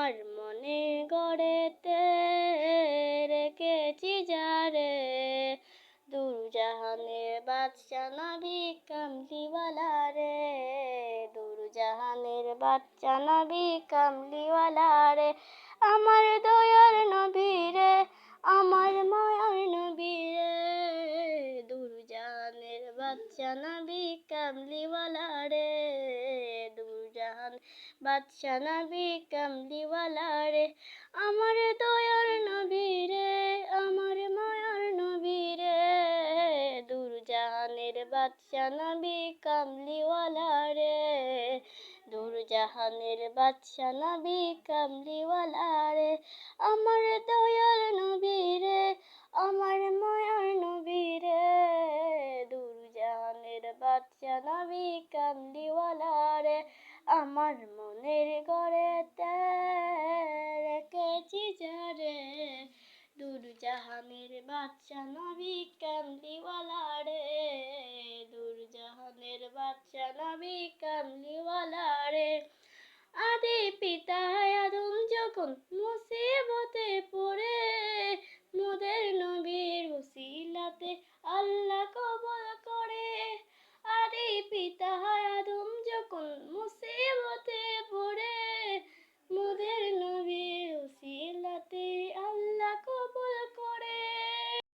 আর মনে গড়েতে রেখেছি যারে। দুরজাহানের বাদশা নবী কামলিওয়ালা রে দুরজাহানের বাদশা নবী কামলিওয়ালা রে আমার দয়ার নবী রে আমার মায়ার নবী রে দুরজাহানের বাদশা নবী কামলিওয়ালা রে বাদশা নবী কামলিওয়ালা রে। আমার দয়ার নবী রে, আমার মায়ার নবী রে। দুরজাহানের বাদশা নবী কামলিওয়ালা রে। দুরজাহানের বাদশা নবী কামলিওয়ালা রে। আমার দয়ার নবী রে, আমার মায়ার নবী রে। দুরজাহানের বাদশা নবী কামলিওয়ালা আমার মনের গড়েতে রেখেছি যারে দূর জাহানের বাচ্চা নবী কামলিওয়ালা রে দূর জাহানের বাচ্চা নবী কামলিওয়ালা রে আদি পিতা আদম যখন মুসিবতে পড়ে, মোদের নবীর উসিলাতে আল্লাহ носило ти.